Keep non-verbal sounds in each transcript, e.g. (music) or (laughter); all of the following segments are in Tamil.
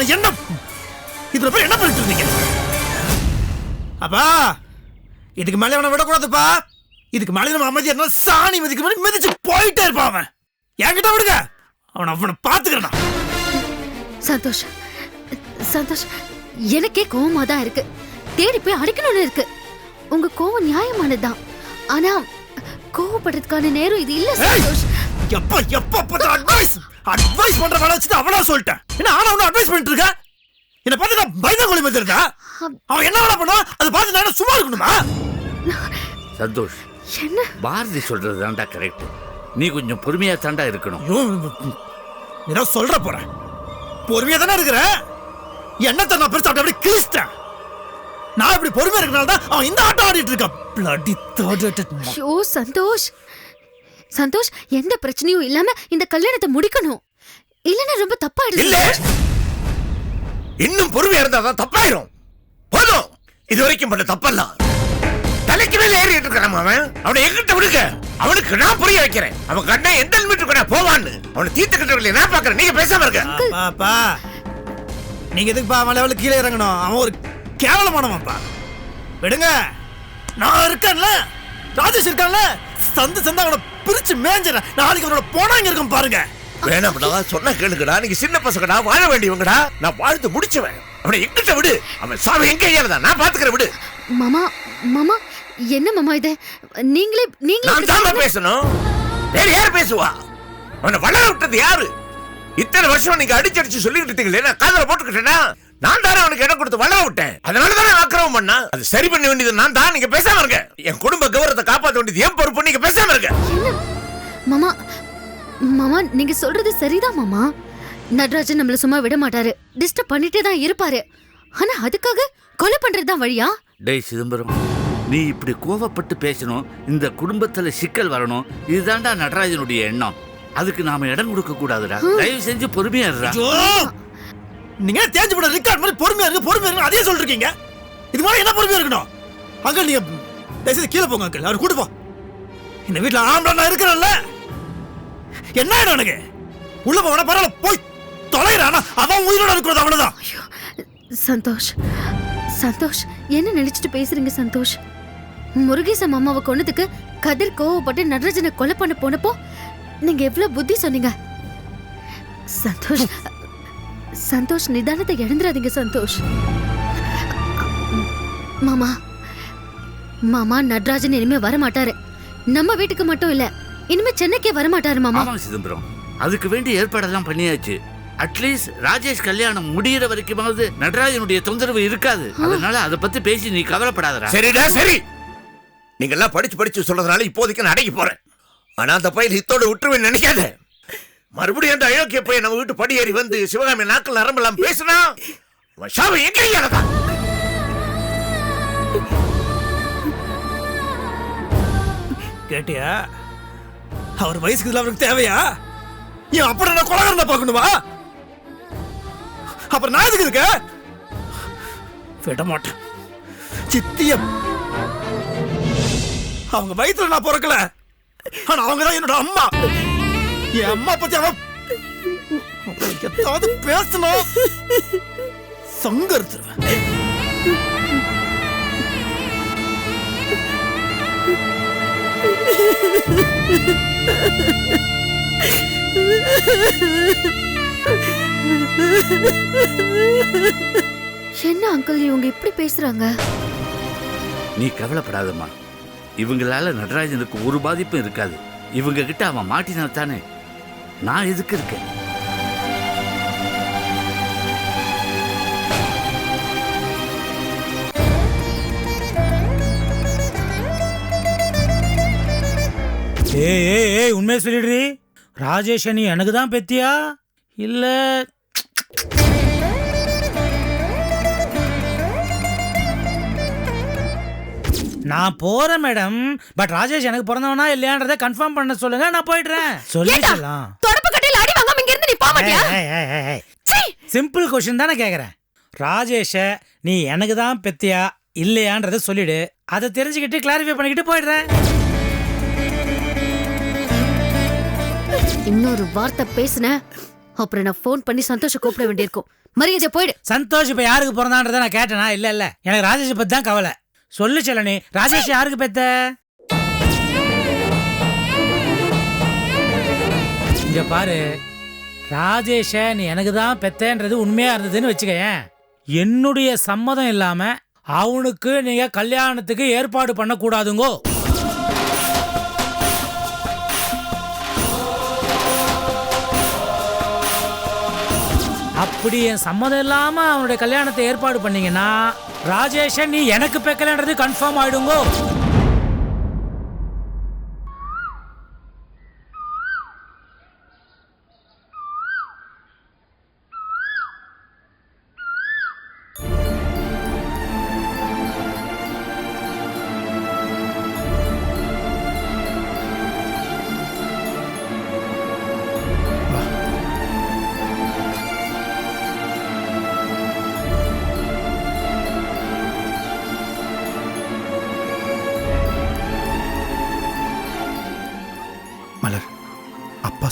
வேண்டியதான என்ன இதுல போய் என்ன பண்ணிட்டு இருந்தீங்க? அப்பா இதுக்கு மேலே அவனை விடக்கூடாதுப்பா. இதுக்கு மேலே நம்ம அமைதியா இருந்தா சாணி மிதிக்க மாதிரி மிதிச்சு போயிட்டே இருப்பான் அவன். என்கிட்ட விடுங்க. அவனை அவனை பாத்துக்கிறேன் சந்தோஷ் சந்தோஷ் எனக்கே கோவமா தான் இருக்கு. தேடி போய் அடிக்கணும்னு இருக்கு. உங்க கோவம் நியாயமானதுதான். ஆனா கோவப்படுறதுக்கான நேரம் இது இல்ல ஏய்! சந்தோஷ். எப்ப எப்ப பார்த்த அட்வைஸ் அட்வைஸ் பண்ற வேலை வச்சுட்டு அவனா சொல்லிட்டேன். என்ன ஆனா அவனும் அட்வைஸ் பண்ணிட்டு இருக்க? என்ன பார்த்து நான் பயந்த மாதிரி இருக்கா அவன் என்ன வேலை பண்ணா? அதை பார்த்து நான் சும்மா இருக்கணுமா? சந்தோஷ் என்ன? பாரதி சொல்றது தான்டா கரெக்ட் நீ கொஞ்சம் பொறுமையா தாண்டா இருக்கணும். ஏதோ சொல்ற போறேன் பொறுமையா தானே இருக்கிற? என்னத்தை நான் பெருசா அப்படி கிழிச்சிட்டேன். நான் இப்படி பொறுமையா இருக்கனால தான் அவன் இந்த ஆட்டம் ஆடிட்டு இருக்கான். Bloody third ஐயோ சந்தோஷ். சந்தோஷ் எந்த பிரச்சனையும் இல்லாம இந்த கல்யாணத்தை முடிக்கணும். இல்லன்னா ரொம்ப சந்தோஷ். இன்னும் பொறுமையா இருந்தா தான் தப்பாயிரும். போதும். இது வரைக்கும் பண்ண தப்பெல்லாம் தலைக்கு மேல ஏறிட்டு இருக்கிறான் அவன். அவனை எங்கிட்ட விடுங்க. அவனுக்கு நான் புரிய வைக்கிறேன். அவன் கண்ணை எந்த மீட்டர் கூட போவான்னு. அவனை தீர்த்து கட்டவில்லை நான் பாக்குறேன் நீங்க பேசாம இருக்க பாப்பா. நீங்க எதுக்குப்பா அவன் லெவலுக்கு கீழே இறங்கணும்? அவன் ஒரு கேவலமானவன்ப்பா. விடுங்க. நான் இருக்கேன்ல. ராஜேஷ் இருக்கான்ல. சந்து சந்து அவனை பிரிச்சு மேஞ்சிடறேன் நாளைக்கு அவனோட போனாங்க இருக்கும் பாருங்க. வேணாம்டா சொன்ன கேளுங்கடா. நீங்க சின்ன பசங்கடா வாழ வேண்டியவங்கடா. நான் வாழ்ந்து முடிச்சுவேன். அவனை எங்கிட்ட விடு. அவன் சாவி எங்க ஏறதா? நான் பாத்துக்கிறேன் விடு. மாமா மாமா என்ன மாமா இது? நீங்களே நீங்களே நான் தான் பேசணும். வேற யார் பேசுவா? அவனை வளர விட்டது யாரு? இத்தனை வருஷம் நீங்க அடிச்சடிச்சு சொல்லிக்கிட்டு இருக்கீங்களே நான் காதல போட்டுக்கிட்டேனா? நான் தானே அவனுக்கு இடம் கொடுத்து வளர விட்டேன். அதனால தானே ஆக்கிரமம் பண்ணா அது சரி பண்ண வேண்டியது நான் தான் நீங்க பேசாம இருங்க. என் குடும்ப கௌரவத்தை காப்பாத்த வேண்டியது என் பொறுப்பு நீங்க பேசாம இருங்க. மாமா மாமா நீங்க சொல்றது சரிதான் மாமா. நடராஜன் நம்மள சும்மா விட மாட்டாரு. டிஸ்டர்ப் பண்ணிட்டே தான் இருப்பாரு. ஆனா அதுக்காக கொலை பண்றதுதான் வழியா? டேய் சிதம்பரம் நீ இப்படி கோவப்பட்டு பேசணும் இந்த குடும்பத்துல சிக்கல் வரணும் இதுதான்டா நடராஜனுடைய எண்ணம். அதுக்கு நாம இடம் கொடுக்க கூடாதுடா. தயவு செஞ்சு பொறுமையா இருடா! நீங்க தேஞ்சு போட ரிக்கார்ட் மாதிரி பொறுமையா இருக்கு பொறுமையா இருக்கு அதே சொல்லிருக்கீங்க. இது மாதிரி என்ன பொறுமையா இருக்கணும்? அங்கிள் நீங்க தயவுசெய்து கீழே போங்க அங்கிள். அவர் கூட்டு போ. இந்த வீட்டுல ஆம்பளை நான் இருக்கிறேன்ல. என்ன ஆயிடும் எனக்கு? உள்ள போனா பரவாயில்ல போய் தொலைறானா. அவன் உயிரோட இருக்கிறது அவ்வளவுதான். ஐயோ சந்தோஷ் சந்தோஷ் என்ன நினைச்சிட்டு பேசுறீங்க சந்தோஷ்? முருகேசன் மாமாவை கொன்னதுக்கு கதிர் கோவப்பட்டு நடராஜனை கொலை பண்ண போனப்போ நீங்க எவ்வளவு புத்தி சொன்னீங்க. சந்தோஷ் சந்தோஷ் நிதானத்தை இழந்துடாதீங்க சந்தோஷ். மாமா மாமா நடராஜன் இனிமே வர மாட்டாரு நம்ம வீட்டுக்கு மட்டும் இல்ல இனிமே சென்னைக்கே வர மாட்டாரு மாமா. ஆமா சிதம்பரம். அதுக்கு வேண்டிய ஏற்பாடெல்லாம் பண்ணியாச்சு. அட்லீஸ்ட் ராஜேஷ் கல்யாணம் முடியிற வரைக்குமாவது நடராஜனுடைய தொந்தரவு இருக்காது. அதனால அதை பத்தி பேசி நீ கவலைப்படாதடா. சரிடா சரி. நீங்க எல்லாம் படிச்சு படிச்சு சொல்றதுனால இப்போதைக்கு நான் அடங்கி போறேன். ஆனா அந்த பையன் இத்தோட விட்டுருவேன் நினைக்காத. மறுபடியும் அந்த அயோக்கிய பையன் நம்ம வீட்டு படியேறி வந்து சிவகாமி நாக்கள் நரம்பெல்லாம் பேசினா அவன் சாவை கேட்டியா? அவர் வயசுக்கு இதில் அவருக்கு தேவையா? ஏன் அப்புறம் நான் கொலகாரனை பார்க்கணுமா? அப்புறம் நான் எதுக்கு இருக்க விட மாட்டேன். சித்தியம் அவங்க வயிற்றுல நான் பிறக்கல. ஆனா அவங்க தான் என்னோட அம்மா. என் அம்மா பத்தி அவன் ஏதாவது பேசணும். சங்க எடுத்துருவேன் என்ன அங்கிள் இவங்க இப்படி பேசுறாங்க? நீ கவலைப்படாதம்மா. இவங்களால நடராஜனுக்கு ஒரு பாதிப்பும் இருக்காது. இவங்க கிட்ட அவன் மாட்டினா தானே நான் எதுக்கு இருக்கேன்? ஏய் ஏய் ஏய் உண்மையை சொல்லிடுறி. ராஜேஷ் நீ எனக்கு தான் பெத்தியா? இல்ல. நான் போறேன் மேடம். பட் ராஜேஷ் எனக்கு பிறந்தவனா இல்லையான்றதை கன்ஃபார்ம் பண்ண சொல்லுங்க நான் போயிடுறேன். சொல்லிடலாம். தொடப்பு கட்டையில அடி வாங்காம இங்க இருந்து நீ போக மாட்டியா சிம்பிள் கொஸ்டின் தானே கேக்குறேன். ராஜேஷ நீ எனக்கு தான் பெத்தியா இல்லையான்றதை சொல்லிடு. அதை தெரிஞ்சுக்கிட்டு கிளாரிஃபை பண்ணிக்கிட்டு போயிடுறேன் இன்னொரு வார்த்தை பேசுன அப்புறம் நான் ஃபோன் பண்ணி சந்தோஷ கூப்பிட வேண்டியிருக்கும். மரியாதை போயிடு. சந்தோஷ் இப்ப யாருக்கு பிறந்தான்றத நான் கேட்டேனா? இல்ல இல்ல. எனக்கு ராஜேஷ் பத்தி தான் கவலை. சொல்லு செல்லனி. ராஜேஷ் யாருக்கு பெத்த? இங்க பாரு. ராஜேஷ நீ எனக்கு தான் பெத்தேன்றது உண்மையா இருந்ததுன்னு வச்சுக்கயேன். என்னுடைய சம்மதம் இல்லாம அவனுக்கு நீங்க கல்யாணத்துக்கு ஏற்பாடு பண்ணக்கூடாதுங்கோ. அப்படி என் சம்மதம் இல்லாம அவனுடைய கல்யாணத்தை ஏற்பாடு பண்ணீங்கன்னா ராஜேஷன் நீ எனக்கு பெக்கலன்றது கன்ஃபார்ம் ஆயிடுங்கோ.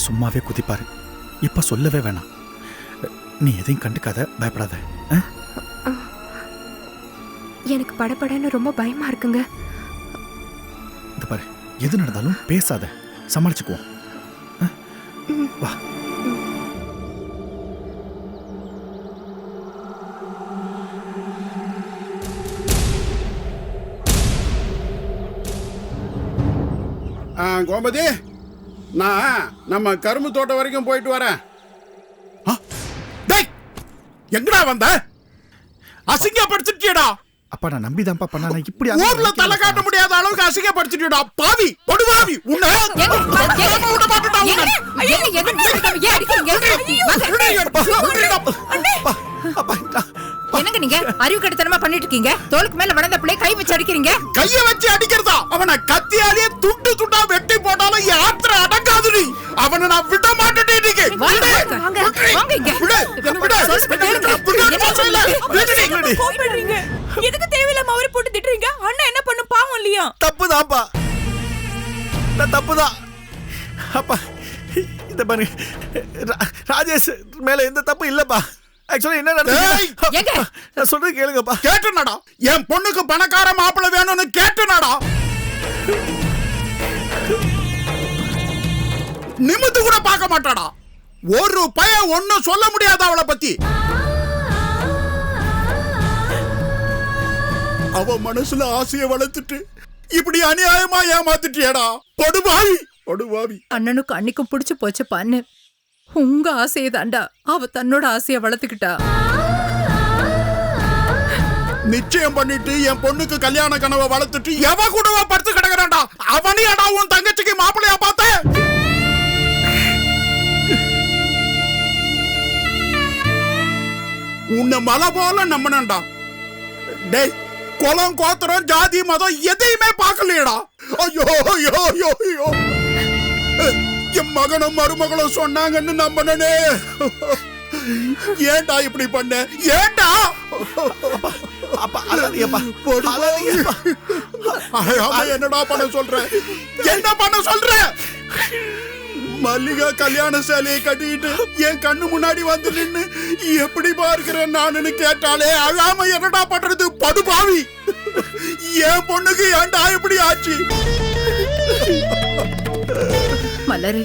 சும்மாவே குதிப்பாரு. இப்ப சொல்லவே வேணாம். நீ எதையும் கண்டுக்காத பயப்படாத. ஆ? எனக்கு படபடன்னு ரொம்ப பயமா இருக்குங்க. இது பாரு எது நடந்தாலும் பேசாத. சமாளிச்சுக்குவோம்? வா. ஆ, கோமதி? நான் நம்ம கரும்பு தோட்டம் வரைக்கும் போயிட்டு வரேன் எங்கடா வந்த அசிங்கப்படுத்திட்டியடா அப்பா நான் நம்பிதான்ப்பா பண்ணா நான் இப்படி ஊர்ல தலை காட்ட முடியாத அளவுக்கு அசிங்கப்படுத்திட்டியடா பாவி கொடுவாவி உன்னை விட மாட்டேன்டா உன்னை. என்னங்க நீங்க அறிவு கெடுத்தனமா பண்ணிட்டு இருக்கீங்க தோலுக்கு மேல வளர்ந்த பிள்ளை கை வச்சு அடிக்கிறீங்க கைய வச்சு அடிக்கிறதா அவனை நான் விட மாட்டேன் இன்னைக்கு. வாங்க. வாங்க, வாங்க. விடு, விடு. கோபப்படுறீங்க எதுக்கு தேவையில்லாம அவரை போட்டு திட்டுறீங்க? அண்ணா என்ன பண்ணும் பாவம் இல்லையா? தப்புதான்ப்பா. நான் தப்புதான் அப்பா இந்த பாரு ரா- ராஜேஷ் மேல எந்த தப்பு இல்லப்பா. ஆக்சுவலா என்ன நடந்தது? நான் சொல்றது கேளுங்கப்பா. கேட்டுனடா. என் பொண்ணுக்கு பணக்கார மாப்பிள்ளை வேணும்னு கேட்டுனடா. நிமித்து கூட பார்க்க மாட்டாடா. ஒரு பையன் ஒண்ணும் சொல்ல முடியாது அவளை பத்தி. அவ மனசுல ஆசைய வளர்த்துட்டு இப்படி அநியாயமா ஏமாத்திட்டியடா. படுபாவி படுபாவி அண்ணனுக்கு அன்னைக்கும் பிடிச்சு போச்சு பண்ணு உங்க ஆசையை தாண்டா அவ தன்னோட ஆசையை வளர்த்துக்கிட்டா. நிச்சயம் பண்ணிட்டு என் பொண்ணுக்கு கல்யாண கனவை வளர்த்துட்டு எவ கூடவா படுத்து கிடக்குறான்டா. அவனையாடா உன் தங்கச்சிக்கு மாப்பிள்ளையா பார்த்த உன்னை மலை போல நம்பினண்டா டேய் குலம் கோத்திரம் ஜாதி மதம் எதையுமே பார்க்கலையடா. ஐயோ ஐயோ ஐயோ ஐயோ. என் மகனும் மருமகளும் சொன்னாங்கன்னு நம்பினே ஏன்டா இப்படி பண்ண? ஏன்டா? என்னடா பண்ண சொல்ற? என்ன பண்ண சொல்ற? மல்லிகா கல்யாண சேலையை கட்டிட்டு என் கண்ணு முன்னாடி வந்து நின்னு எப்படி பார்க்கிறேன் நானுன்னு கேட்டாலே அழாம என்னடா பண்றது? படுபாவி என் பொண்ணுக்கு ஏன்டா இப்படி ஆச்சு? மலரு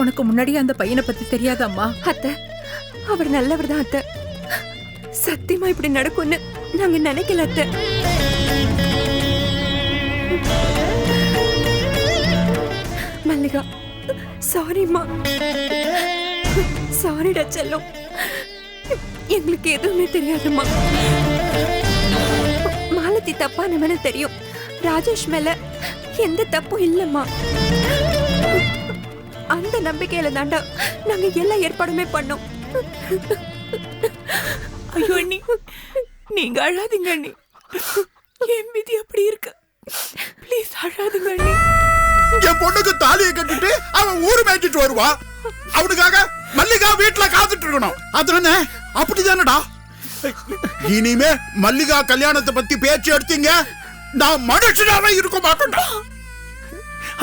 உனக்கு முன்னாடி அந்த பையனை பத்தி தெரியாதம்மா? அத்தை அவர் நல்லவர் தான் அத்தை. சத்தியமா இப்படி நடக்கும்னு நாங்க நினைக்கல அத்தை. மல்லிகா சாரிம்மா சாரிடா செல்லும் எங்களுக்கு எதுவுமே தெரியாதும்மா மாலதி தப்பா நம்ம தெரியும். ராஜேஷ் மேல எந்த தப்பும் இல்லம்மா அந்த நம்பிக்கையில தாண்டா நாங்க எல்லா ஏற்பாடுமே பண்ணோம். ஐயோ அண்ணி. நீங்க அழாதீங்க அண்ணி. என் விதி அப்படி இருக்கு. ப்ளீஸ் அழாதீங்க அண்ணி. என் பொண்ணுக்கு தாலியை கட்டிட்டு அவன் ஊரு மேய்ச்சிட்டு வருவா. அவனுக்காக மல்லிகா வீட்டுல காத்துட்டு இருக்கணும். அதுதானே அப்படிதானடா. இனிமே மல்லிகா கல்யாணத்தை பத்தி பேச்சு எடுத்தீங்க. நான் மனுஷனாவே இருக்க மாட்டேன்டா.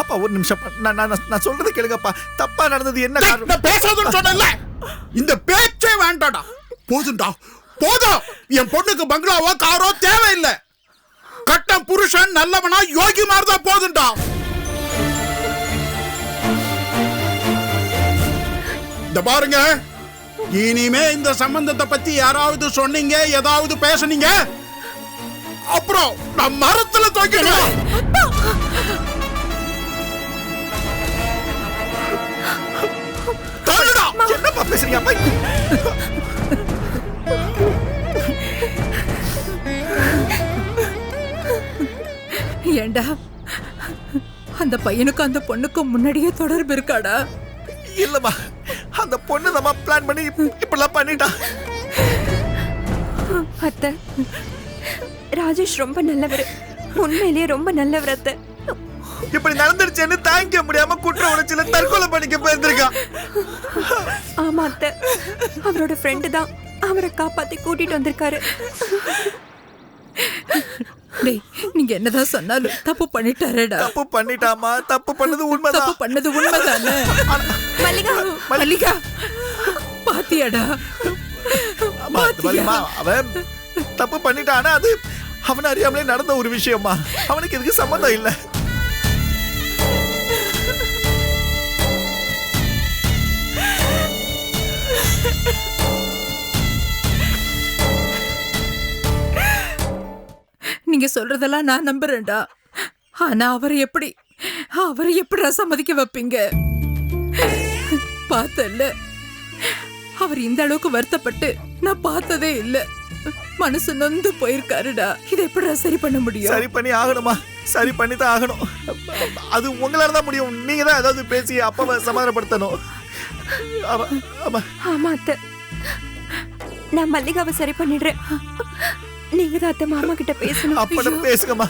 அப்பா ஒரு நிமிஷம். நான் சொல்றது கேளுங்கப்பா. தப்பா நடந்தது என்ன நான் பேசாதுன்னு சொன்னேன்ல. இந்த பேச்சே வேண்டாடா போதும்டா. போதும். என் பொண்ணுக்கு பங்களாவோ காரோ தேவையில்லை. கட்ட புருஷன் நல்லவனா யோகி மாதிரி தான் போதும்டா. இந்த பாருங்க. இனிமே இந்த சம்பந்தத்தை பத்தி யாராவது சொன்னீங்க ஏதாவது பேசுனீங்க? அப்புறம் நான் மரத்துல தூக்கிடுவேன். என்னப்பா பேசுறீங்க ஏண்டா? அந்த பையனுக்கும் அந்த பொண்ணுக்கும் முன்னாடியே தொடர்பு இருக்காடா? இல்லம்மா. அந்த பொண்ணு நம்ம பிளான் பண்ணி இப்படிலாம் பண்ணிட்டா. அத்தை ராஜேஷ் ரொம்ப நல்லவர். உண்மையிலேயே ரொம்ப நல்லவர் அத்தை. இப்படி நடந்துருச்சேன்னு தாங்கிக்க முடியாம குற்ற உணர்ச்சியில தற்கொலை பண்ணிக்க போயிருந்திருக்கான் ஆமா அத்தை. அவரோட ஃப்ரெண்டு தான். அவரை காப்பாத்தி கூட்டிட்டு வந்திருக்காரு. டேய் நீங்க என்னதான் சொன்னாலும் தப்பு பண்ணிட்டாரேடா. தப்பு பண்ணிட்டாமா? தப்பு பண்ணது தப்பு உண்மைதான் பண்ணது உண்மைதானே? மல்லிகா. மல்லிகா பாத்தியாடா? மாதிரிம்மா, அவன் தப்பு பண்ணிட்டானா? அது அவன் அறியாமலே நடந்த ஒரு விஷயமா அவனுக்கு இதுக்கு சம்மந்தம் இல்ல. நீங்க சொல்றதெல்லாம் நான் நம்புறேன்டா. ஆனா அவரை எப்படி அவரை எப்படி சம்மதிக்க வைப்பீங்க? பார்த்தல்ல அவர் இந்த அளவுக்கு வருத்தப்பட்டு நான் பார்த்ததே இல்ல. மனசு நொந்து போயிருக்காருடா. இதை எப்படி சரி பண்ண முடியும்? சரி பண்ணி ஆகணுமா? சரி பண்ணி தான் ஆகணும். அது உங்களால தான் முடியும். நீங்க தான் ஏதாவது பேசி அப்பாவை சமாதானப்படுத்தணும். ஆமா ஆமா. ஆமா அத்தை. நான் மல்லிகாவை சரி பண்ணிடுறேன். நீங்க தான் அத்தை மாமா கிட்ட பேசணும். அப்படம் பேசுங்கம்மா.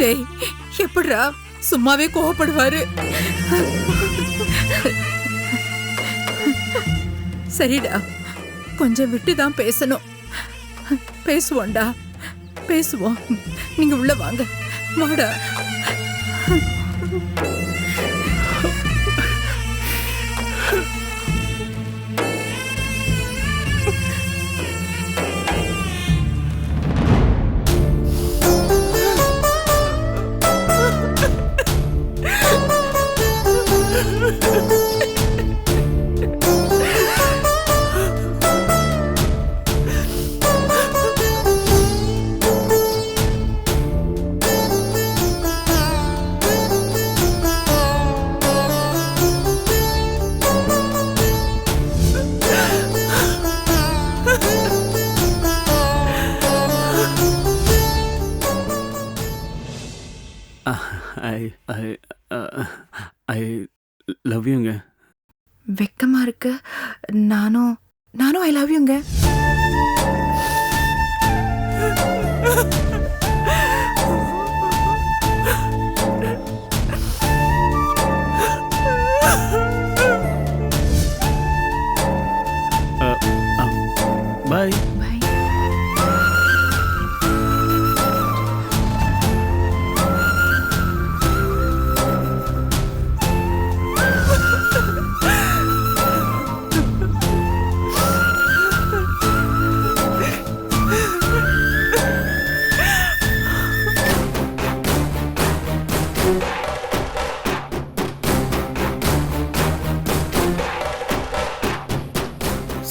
டேய் எப்படிடா? சும்மாவே கோவப்படுவாரு. சரிடா. கொஞ்சம் விட்டு தான் பேசணும். பேசுவோம்டா. பேசுவோம். நீங்க உள்ள வாங்க. வாடா.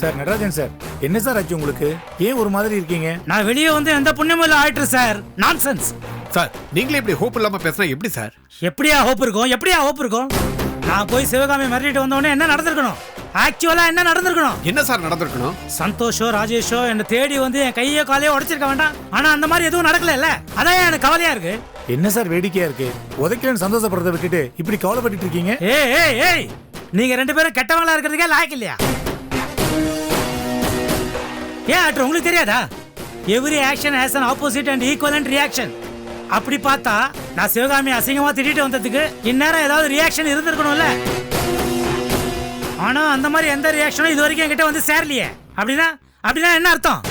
சார். நடராஜன் சார். என்ன சார் ஆச்சு உங்களுக்கு? ஏன் ஒரு மாதிரி இருக்கீங்க? நான் வெளியே வந்து எந்த புண்ணியமும் இல்லை ஆயிட்டு சார். நான்சென்ஸ் சார் நீங்களே இப்படி ஹோப் இல்லாம பேசினா எப்படி சார்? எப்படியா ஹோப் இருக்கும்? எப்படியா ஹோப் இருக்கும்? நான் போய் சிவகாமி மிரட்டிட்டு வந்தோடனே என்ன நடந்திருக்கணும்? ஆக்சுவலா என்ன நடந்திருக்கணும்? என்ன சார் நடந்திருக்கணும்? சந்தோஷோ ராஜேஷோ என்னை தேடி வந்து என் கையோ காலையோ உடைச்சிருக்க வேண்டாம். ஆனா அந்த மாதிரி எதுவும் நடக்கல அதான் எனக்கு கவலையா இருக்கு. என்ன சார் வேடிக்கையா இருக்கு? உதைக்கலன்னு சந்தோஷப்படுறதை விட்டுட்டு இப்படி கவலைப்பட்டுட்டு இருக்கீங்க? ஏய் ஏய் ஏய்! நீங்க ரெண்டு பேரும் கெட்டவங்களா இருக்கிறதுக்கே லாய்க்கு இல்லையா? ஏன் ஆக்டர் உங்களுக்கு தெரியாதா? Every action has an opposite and equivalent reaction அப்படி பார்த்தா நான் சிவகாமி அசிங்கமா திட்டிட்டு வந்ததுக்கு இந்நேரம் ஏதாவது ரியாக்ஷன் இருந்திருக்கணும்ல? ஆனா அந்த மாதிரி எந்த ரியாக்ஷனும் இது வரைக்கும் என்கிட்ட வந்து சேரலையே. அப்படின்னா அப்படின்னா என்ன அர்த்தம்?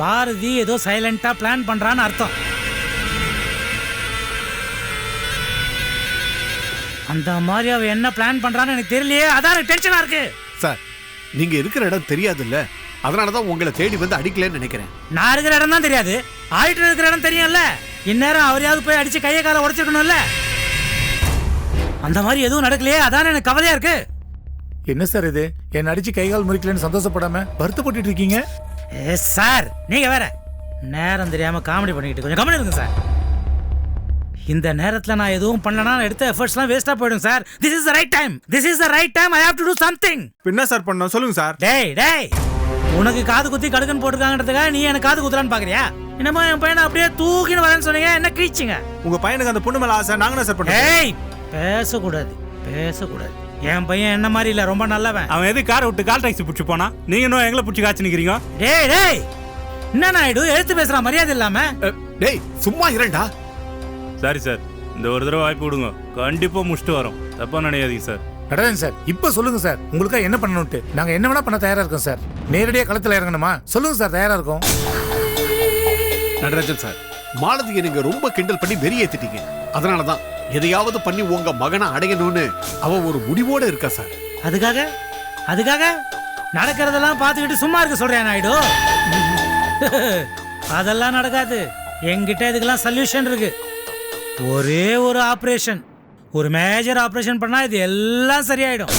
பாரதி ஏதோ சைலண்டா பிளான் பண்றான்னு அர்த்தம். அந்த மாதிரி அவ என்ன பிளான் பண்றான்னு எனக்கு தெரியலையே. அதான் எனக்கு டென்ஷனா இருக்கு. சார் நீங்க இருக்கிற இடம் தெரியாதுல்ல? அதனால தான் உங்களை தேடி வந்து அடிக்கலன்னு நினைக்கிறேன். நான் இருக்கிற இடம் தான் தெரியாது. ஆயிட்டு இருக்கிற இடம் தெரியும்ல. இந்நேரம் அவரையாவது போய் அடிச்சு கையை காலை உடைச்சிருக்கணும்ல. அந்த மாதிரி எதுவும் நடக்கலையே அதான் எனக்கு கவலையா இருக்கு. என்ன சார் இது? என்ன அடிச்சு கை கால் முறிக்கலன்னு சந்தோஷப்படாம வருத்தப்பட்டு இருக்கீங்க? ஏ சார் நீங்க வேற. நேரம் தெரியாம காமெடி பண்ணிக்கிட்டு கொஞ்சம் கமெண்ட் இருங்க சார். இந்த நேரத்துல நான் எதுவும் பண்ணலனா எடுத்த எஃபர்ட்ஸ்லாம் வேஸ்டா போயிடும் sir. This is the right time this is the right time I have to do something என்ன சார் பண்ணோம். சொல்லுங்க சார். டேய் டேய். உனக்கு காது குத்தி கடுக்கன் போட்டுருக்காங்கன்றதுக்காக நீ எனக்கு காது குத்துறான்னு பாக்குறியா? என்னமோ என் பையனை அப்படியே தூக்கின்னு வரேன்னு சொன்னீங்க. என்ன கிழிச்சிங்க? உங்க பையனுக்கு அந்த பொண்ணு மேல ஆசை நாங்க சார் பண்ணோம் ஏய் பேசக்கூடாது பேசக்கூடாது. என் பையன் என்ன மாதிரி இல்ல ரொம்ப நல்லவன். அவன் எது காரை விட்டு கால் டாக்ஸி பிடிச்சி போனா? நீங்க இன்னும் எங்களை பிடிச்சி காய்ச்சி நிக்கிறீங்க? டேய் டேய் என்ன நாயுடு? எழுத்து பேசுற மரியாதை இல்லாம? அஹ், டேய் சும்மா இரண்டா சரி சார் இந்த ஒரு தடவை வாய்ப்பு கொடுங்க. கண்டிப்பா முடிச்சுட்டு வரோம். தப்பா நினைக்காதீங்க சார். நடராஜன் சார் இப்ப சொல்லுங்க சார். உங்களுக்கா என்ன பண்ணணும்ட்டு? நாங்க என்ன வேணா பண்ண தயாரா இருக்கோம் சார். நேரடியா களத்துல இறங்கணுமா? சொல்லுங்க சார் தயாரா இருக்கோம். நடராஜன் சார் மாலதியை நீங்க ரொம்ப கிண்டல் பண்ணி வெறியேத்திட்டீங்க. அதனால தான் எதையாவது பண்ணி உங்க மகனை அடையணும்னு அவ ஒரு முடிவோட இருக்கா சார். அதுக்காக? அதுக்காக? நடக்கிறதெல்லாம் பார்த்துக்கிட்டு சும்மா இருக்க சொல்றேன் நாயுடு. (laughs) அதெல்லாம் நடக்காது. என்கிட்ட இதுக்கெல்லாம் சொல்யூஷன் இருக்கு. ஒரே ஒரு ஆபரேஷன் ஒரு மேஜர் ஆபரேஷன் பண்ணா இது எல்லாம் சரியாயிடும்.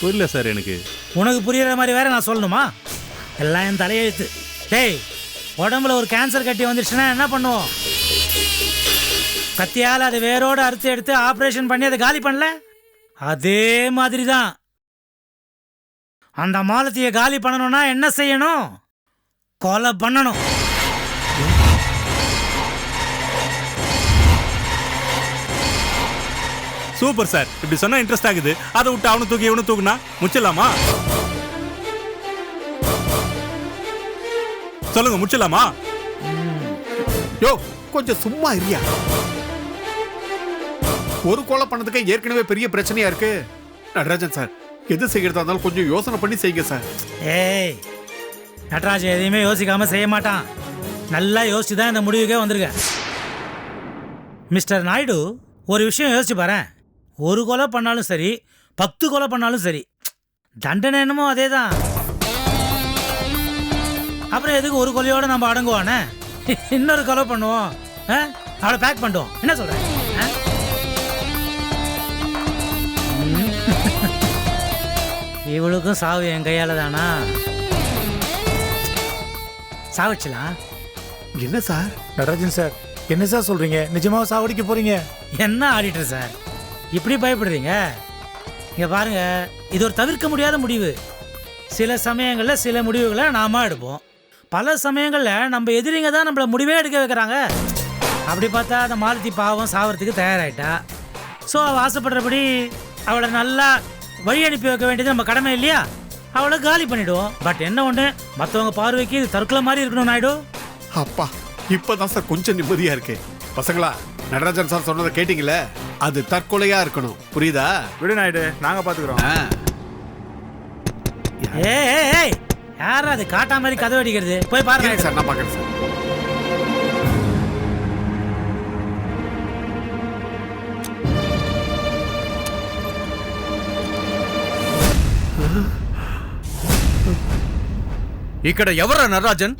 புரியல சார் எனக்கு. உனக்கு புரியுற மாதிரி வேற நான் சொல்லணுமா? எல்லாம் என் தலையெழுத்து டேய் உடம்புல ஒரு கேன்சர் கட்டி வந்துருச்சுன்னா என்ன பண்ணுவோம்? கத்தியால் அதை வேரோட அறுத்து எடுத்து ஆபரேஷன் பண்ணி அதை காலி பண்ணல? அதே மாதிரி தான் அந்த மாலத்தியை காலி பண்ணணும்னா என்ன செய்யணும்? கொலை பண்ணணும். Super sir. இப்படி சொன்னா இன்ட்ரெஸ்ட் ஆகுது. அதை விட்டு அவனு தூக்கி இவனு தூக்குனா முச்சிடலாமா? சொல்லுங்க முச்சிடலாமா? யோ கொஞ்சம் சும்மா இருயா ஒரு கொலை பண்ணதுக்கு ஏற்கனவே பெரிய பிரச்சனையா இருக்கு. நடராஜன் சார் எது செய்யறதா இருந்தாலும் கொஞ்சம் யோசனை பண்ணி செய்யுங்க சார். ஏய் நடராஜ் எதையுமே யோசிக்காம செய்ய மாட்டான். நல்லா யோசிச்சு தான் இந்த முடிவுக்கே வந்திருக்க. மிஸ்டர் நாயுடு ஒரு விஷயம் யோசிச்சு பாரேன். ஒரு கொலை பண்ணாலும் சரி பத்து கொலை பண்ணாலும் சரி தண்டனை என்னமோ அதே தான் அப்புறம் எதுக்கு ஒரு கொலையோட நம்ம அடங்குவானே? இன்னொரு கொலை பண்ணுவோம்? அவளை பேக் பண்ணுவோம் என்ன? ம். இவளுக்கும் சாவு என் கையால தானா? சாவச்சலாம் என்ன சார்? நடராஜன் சார் என்ன சார் சொல்றீங்க? நிஜமாவா சாவடிக்க போறீங்க? என்ன ஆடிட்டர் சார்? இப்படி பயப்படுறீங்க? இங்க பாருங்க இது ஒரு தவிர்க்க முடியாத முடிவு. சில சமயங்களில் சில முடிவுகளை நாம எடுப்போம். பல சமயங்களில் நம்ம எதிரிங்க தான் நம்மள முடிவே எடுக்க வைக்கிறாங்க. அப்படி பார்த்தா அந்த மாலத்தி பாவம் சாவறதுக்கு தயாராகிட்டா ஸோ அவள் ஆசைப்படுறபடி அவளை நல்லா வழி அனுப்பி வைக்க வேண்டியது நம்ம கடமை இல்லையா? அவளை காலி பண்ணிவிடுவோம் பட் என்ன ஒன்று மற்றவங்க பார்வைக்கு இது தற்கொலை மாதிரி இருக்கணும் நாயுடு அப்பா இப்பதான் சார் கொஞ்சம் நிம்மதியாக இருக்கு பசங்களா நடராஜன் சார் சொன்னதை கேட்டீங்களே அது தற்கொலையா இருக்கணும் புரியுதா விடு நாயுடு நாங்க பாத்துக்கிறோம் ஆ. ஏய் ஏய், ஏய் யாரா அது காட்டா மாதிரி கதவு அடிக்கிறது போய் பாருங்க இருங்க சார் நான் பாக்குறேன் சார் ఇక్కడ ఎవరా నర్రాజన్